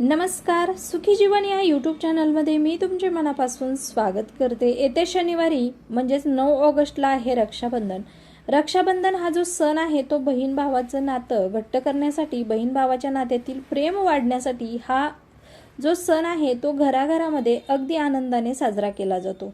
नमस्कार सुखी जीवन या यूट्यूब चॅनलमध्ये मी तुमचे मनापासून स्वागत करते. येत्या शनिवारी म्हणजेच नऊ ऑगस्टला आहे रक्षाबंधन. रक्षाबंधन हा जो सण आहे तो बहीण भावाचं नातं घट्ट करण्यासाठी बहीण भावाच्या नात्यातील प्रेम वाढण्यासाठी हा जो सण आहे तो घराघरामध्ये अगदी आनंदाने साजरा केला जातो.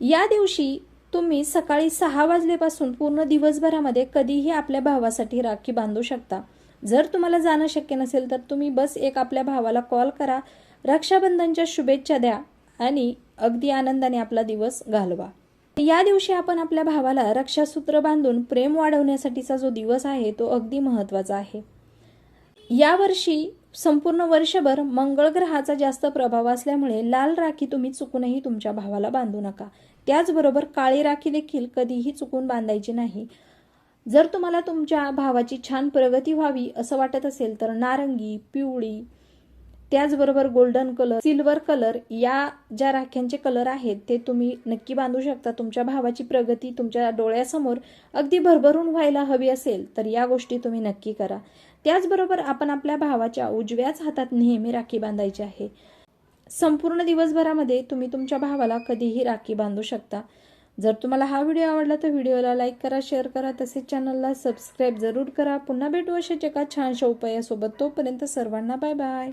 या दिवशी तुम्ही सकाळी सहा वाजल्यापासून पूर्ण दिवसभरामध्ये कधीही आपल्या भावासाठी राखी बांधू शकता. जर तुम्हाला जाणं शक्य नसेल तर तुम्ही बस एक आपल्या भावाला कॉल करा रक्षाबंधनच्या शुभेच्छा द्या आणि अगदी आनंदाने आपला दिवस घालवा. या दिवशी आपण आपल्या भावाला रक्षासूत्र बांधून प्रेम वाढवण्यासाठीचा जो दिवस आहे तो अगदी महत्त्वाचा आहे. यावर्षी संपूर्ण वर्षभर मंगळ ग्रहाचा जास्त प्रभाव असल्यामुळे लाल राखी तुम्ही चुकूनही तुमच्या भावाला बांधू नका. त्याचबरोबर काळी राखी देखील कधीही चुकून बांधायची नाही. जर तुम्हाला तुमच्या भावाची छान प्रगती व्हावी असं वाटत असेल तर नारंगी पिवळी त्याचबरोबर गोल्डन कलर सिल्वर कलर या ज्या राख्यांचे कलर आहेत ते तुम्ही नक्की बांधू शकता. तुमच्या भावाची प्रगती तुमच्या डोळ्यासमोर अगदी भरभरून व्हायला हवी असेल तर या गोष्टी तुम्ही नक्की करा. त्याचबरोबर आपण आपल्या भावाच्या उजव्याच हातात नेहमी राखी बांधायची आहे. संपूर्ण दिवसभरामध्ये तुम्ही तुमच्या भावाला कधीही राखी बांधू शकता. जर तुम्हाला हा व्हिडिओ आवडला तर व्हिडिओला लाईक करा शेअर करा तसेच चॅनलला सबस्क्राईब जरूर करा. पुन्हा भेटू अशाच एका छानशा उपायासोबत. तोपर्यंत सर्वांना बाय बाय.